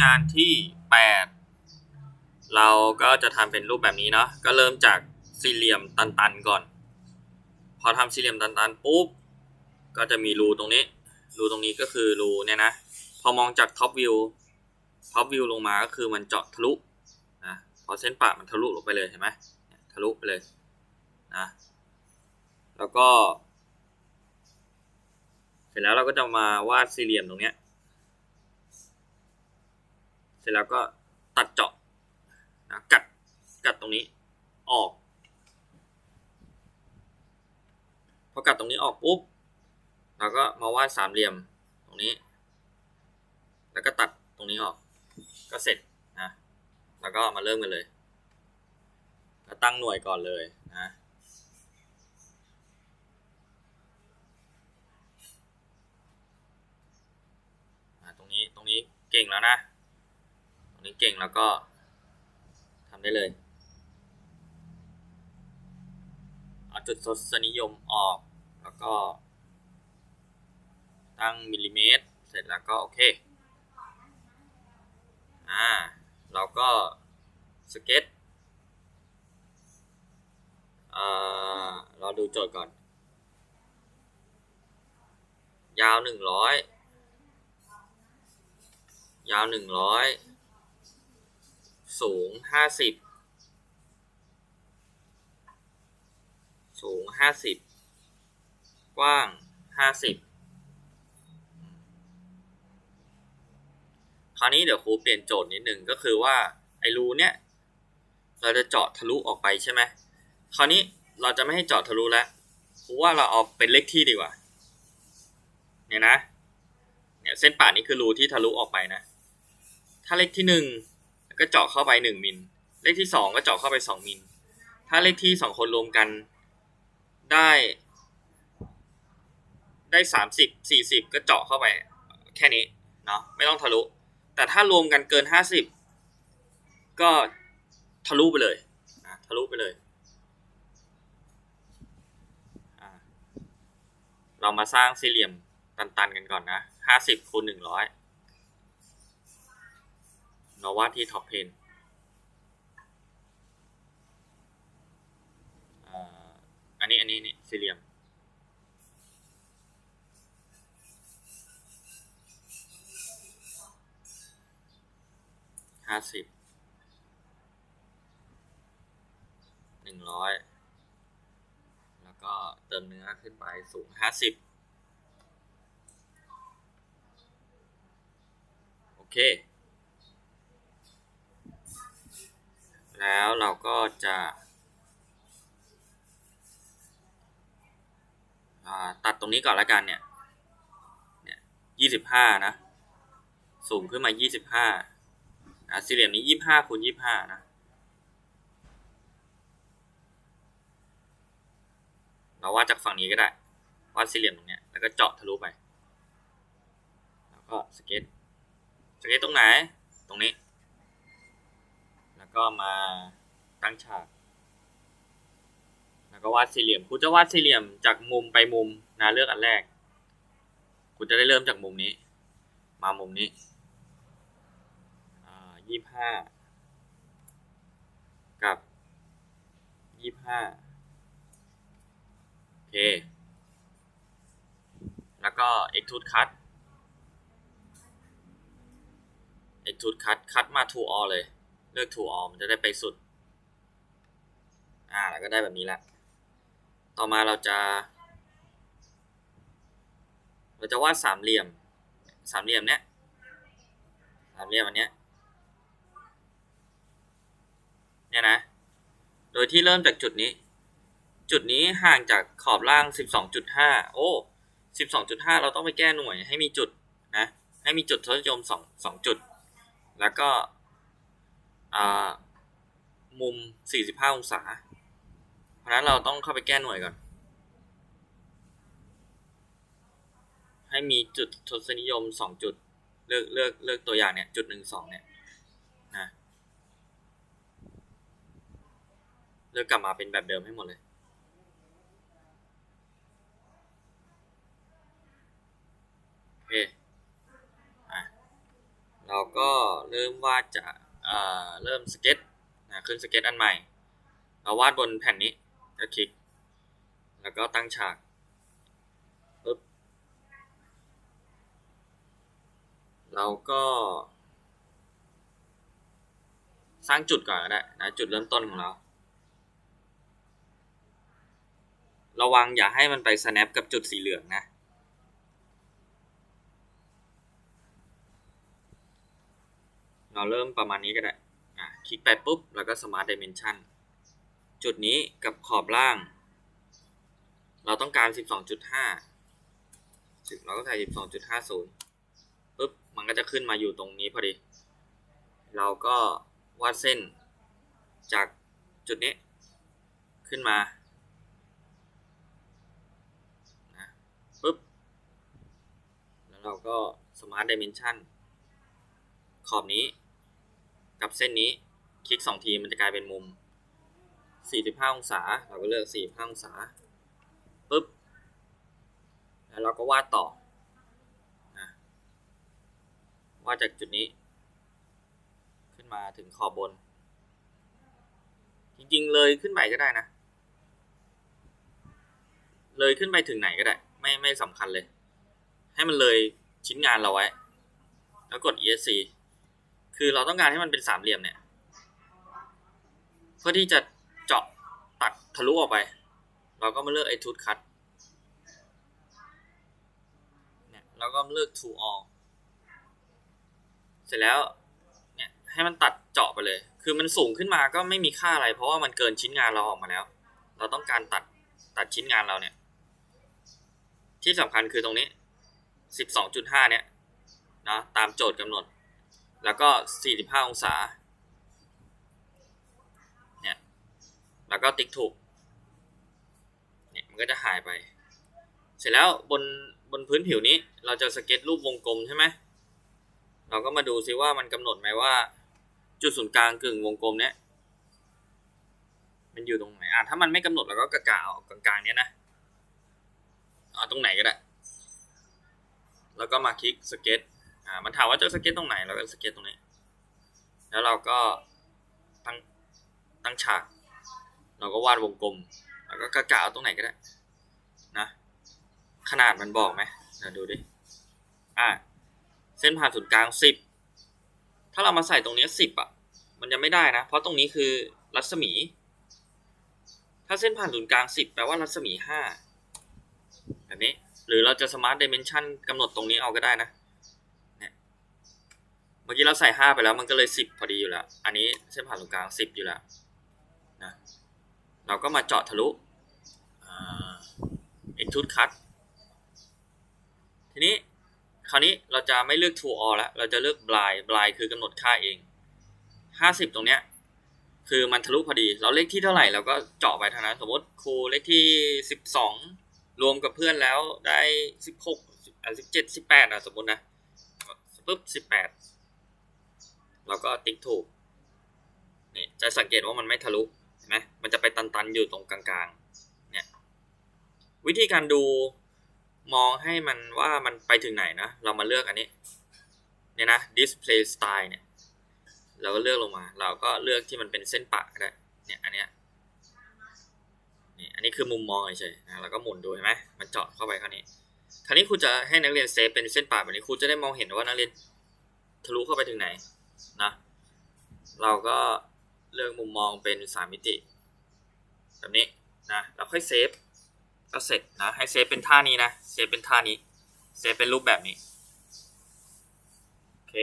งานที่ 8 เราก็จะทำเป็นรูปแบบนี้เนาะก็เริ่มจากสี่เหลี่ยมตันๆก่อน พอทำสี่เหลี่ยมตันๆปุ๊บก็จะมีรูตรงนี้ รูตรงนี้ก็คือรูเนี่ยนะ พอมองจากท็อปวิว ท็อปวิวลงมาก็คือมันเจาะทะลุนะ พอเส้นปะมันทะลุลงไปเลยเห็นไหมเนี่ยทะลุไปเลยนะ แล้วก็ เสร็จแล้วเราก็จะมาวาดสี่เหลี่ยมตรงเนี้ย ร็จแล้วก็ตัดเจาะนะกัดกัดตรงนี้ออก พอกัดตรงนี้ออกปุ๊บเราก็มาวาดสามเหลี่ยมตรงนี้ แล้วก็ตัดตรงนี้ออก ก็เสร็จนะแล้วก็มาเริ่มกันเลยก็ตั้งหน่วยก่อนเลยนะตรงนี้ตรงนี้เก่งแล้วนะ นี้เก่งแล้วก็ทำได้เลย เอาจุดทศนิยมออก แล้วก็ ตั้งมิลลิเมตร เสร็จแล้วก็โอเค อ่า เราก็สเก็ตอ่าเราดูโจทย์ก่อน ยาวหนึ่งร้อยยาวหนึ่งร้อย สูงห้าสิบสูงห้าสิบกว้างห้าสิบคราวนี้เดี๋ยวครูเปลี่ยนโจทย์นิดนึงก็คือว่าไอ้รูเนี้ยเราจะเจาะทะลุออกไปใช่ไหมคราวนี้เราจะไม่ให้เจาะทะลุแล้วครูว่าเราเอาเป็นเลขที่ดีกว่า เนี่ยนะ เนี่ยเส้นป่านนี้คือรูที่ทะลุออกไปนะ ถ้าเลขที่หนึ่ง ก็เจาะเข้าไปหนึ่งมิล เลขที่สองก็เจาะเข้าไปสองมิล ถ้าเลขที่สองคนรวมกันได้ ได้สามสิบสี่สิบก็เจาะเข้าไปแค่นี้เนาะไม่ต้องทะลุ แต่ถ้ารวมกันเกินห้าสิบก็ทะลุไปเลยทะลุไปเลย เรามาสร้างสี่เหลี่ยมตันๆกันก่อนนะห้าสิบคูณหนึ่งร้อย เราวาที่ท็อปเพนอันนี้ อันนี้นี่สี่เหลี่ยม ห้าสิบ หนึ่งร้อย แล้วก็เติมเนื้อขึ้นไปสูงห้าสิบโอเค แล้วเราก็จะตัดตรงนี้ก่อนละกันเนี่ยยี่สิบห้านะ สูงขึ้นมายี่สิบห้าอะสี่เหลี่ยมนี้ยี่ห้าคูณยี่ห้านะเราวาดจากฝั่งนี้ก็ได้ วาดสี่เหลี่ยมตรงเนี้ยแล้วก็เจาะทะลุไป แล้วก็สเก็ต สเก็ตตรงไหน ตรงนี้ ก็มาตั้งฉาก แล้วก็วาดสี่เหลี่ยม คุณจะวาดสี่เหลี่ยมจากมุมไปมุมนะเลือกอันแรก คุณจะได้เริ่มจากมุมนี้ มามุมนี้ยี่ห้ากับยี่ห้าโอเค แล้วก็ extrude cut extrude cut cut มา to all เลย เลือก to all มันจะได้ไปสุด อ่าแล้วก็ได้แบบนี้ละต่อมาเราจะ เราจะวาดสามเหลี่ยม สามเหลี่ยมเนี้ยสามเหลี่ยมอันเนี้ยเนี่ยนะ โดยที่เริ่มจากจุดนี้ จุดนี้ห่างจากขอบล่าง 12.5 โอ้ 12.5 เราต้องไปแก้หน่วยให้มีจุดนะ ให้มีจุดทศนิยม2 2จุด แล้วก็ มุม 45 องศา เพราะนั้นเราต้องเข้าไปแก้หน่วยก่อน ให้มีจุดทศนิยม 2 จุด เลือกเลือกเลือกตัวอย่างเนี่ย จุด 1 2 เนี่ยนะเลือกกลับมาเป็นแบบเดิมให้หมดเลยโอเคอะเราก็เริ่มวาดจาก เริ่มสเก็ตนะขึ้นสเก็ตอันใหม่เราวาดบนแผ่นนี้ก็คลิก แล้วก็ตั้งฉากปึ๊บเราก็ สร้างจุดก่อนก็ได้นะจุดเริ่มต้นของเรา ระวังอย่าให้มันไป snap กับจุดสีเหลืองนะ เราเริ่มประมาณนี้ก็ได้คลิกไปปุ๊บ แล้วก็ smart dimension จุดนี้กับขอบล่าง เราต้องการ 12.5เราก็ใส่ 12.50ปุ๊บ มันก็จะขึ้นมาอยู่ตรงนี้พอดี เราก็วาดเส้นจากจุดนี้ขึ้นมานะปุ๊บ แล้วเราก็ smart dimension ขอบนี้ กับเส้นนี้คลิกสองทีมันจะกลายเป็นมุม 45 องศา เราก็เลือก 45 องศาปุ๊บ แล้วเราก็วาดต่อวาดจากจุดนี้ ขึ้นมาถึงขอบบน จริงๆ เลยขึ้นไปก็ได้นะ เลยขึ้นไปถึงไหนก็ได้ ไม่ไม่สำคัญเลย ให้มันเลยชิ้นงานเราไว้ แล้วกด ESC คือเราต้องการให้มันเป็นสามเหลี่ยมเนี่ย เพื่อที่จะเจาะตัดทะลุออกไป เราก็มาเลือกไอ้ทูตคัตเนี่ยเราก็เลือก to all เสร็จแล้วเนี่ยให้มันตัดเจาะไปเลย คือมันสูงขึ้นมาก็ไม่มีค่าอะไร เพราะว่ามันเกินชิ้นงานเราออกมาแล้ว เราต้องการตัดตัดชิ้นงานเราเนี่ย ที่สำคัญคือตรงนี้ 12.5 เนี่ยนะตามโจทย์กำหนด แล้วก็ 45 องศา เนี่ย แล้วก็ติ๊กถูก เนี่ย มันก็จะหายไป เสร็จแล้วบนบนพื้นผิวนี้ เราจะสเก็ตรูปวงกลมใช่ไหม เราก็มาดูซิว่ามันกำหนดไหมว่า จุดศูนย์กลางกึ่งวงกลมเนี้ย มันอยู่ตรงไหน อะ ถ้ามันไม่กำหนดเราก็กะกะเอากลางๆเนี้ยนะเอาตรงไหนก็ได้ แล้วก็มาคลิกสเก็ต อ่ามันถามว่าจะสเก็ตตรงไหนเราก็สเก็ตตรงนี้ แล้วเราก็ตั้งตั้งฉาก เราก็วาดวงกลม แล้วก็กะกะเอาตรงไหนก็ได้ นะ ขนาดมันบอกไหมเดี๋ยวดูดิ อ่า เส้นผ่านศูนย์กลางสิบ ถ้าเรามาใส่ตรงนี้สิบอะ มันจะไม่ได้นะ เพราะตรงนี้คือรัศมี ถ้าเส้นผ่านศูนย์กลางสิบแปลว่ารัศมีห้าแบบนี้ หรือเราจะ smart dimension กำหนดตรงนี้เอาก็ได้นะ เมื่อกี้เราใส่ห้าไปแล้วมันก็เลยสิบพอดีอยู่แล้ว อันนี้เส้นผ่านศูนย์กลางสิบอยู่แล้วนะ เราก็มาเจาะทะลุอ่า extrude cut ทีนี้คราวนี้เราจะไม่เลือก to all แล้ว เราจะเลือก blind blind คือกำหนดค่าเอง 50 ตรงเนี้ย คือมันทะลุพอดี เราเลขที่เท่าไหร่เราก็เจาะไปเท่านั้น สมมติครูเลขที่ 12 รวมกับเพื่อนแล้วได้ 16อะ17 18อะสมมตินะปุ๊บ18 เราก็ติ๊กถูกนี่จะสังเกตว่ามันไม่ทะลุเห็นไหมมันจะไปตันๆอยู่ตรงกลางๆเนี่ยวิธีการดูมองให้มันว่ามันไปถึงไหนนะ เรามาเลือกอันนี้เนี่ยนะ display style เนี่ยเราก็เลือกลงมา เราก็เลือกที่มันเป็นเส้นปะก็ได้เนี่ยอันเนี้ยนี่อันนี้คือมุมมองเฉยๆนะเราก็หมุนดูเห็นไหมมันเจาะเข้าไปคราวนี้คราวนี้ครูจะให้นักเรียนเซฟเป็นเส้นปะแบบนี้ครูจะได้มองเห็นว่านักเรียนทะลุเข้าไปถึงไหน นะเราก็เลือกมุมมองเป็นสามมิติแบบนี้นะเราค่อยเซฟก็เสร็จนะให้เซฟเป็นท่านี้นะเซฟเป็นท่านี้เซฟเป็นรูปแบบนี้โอเค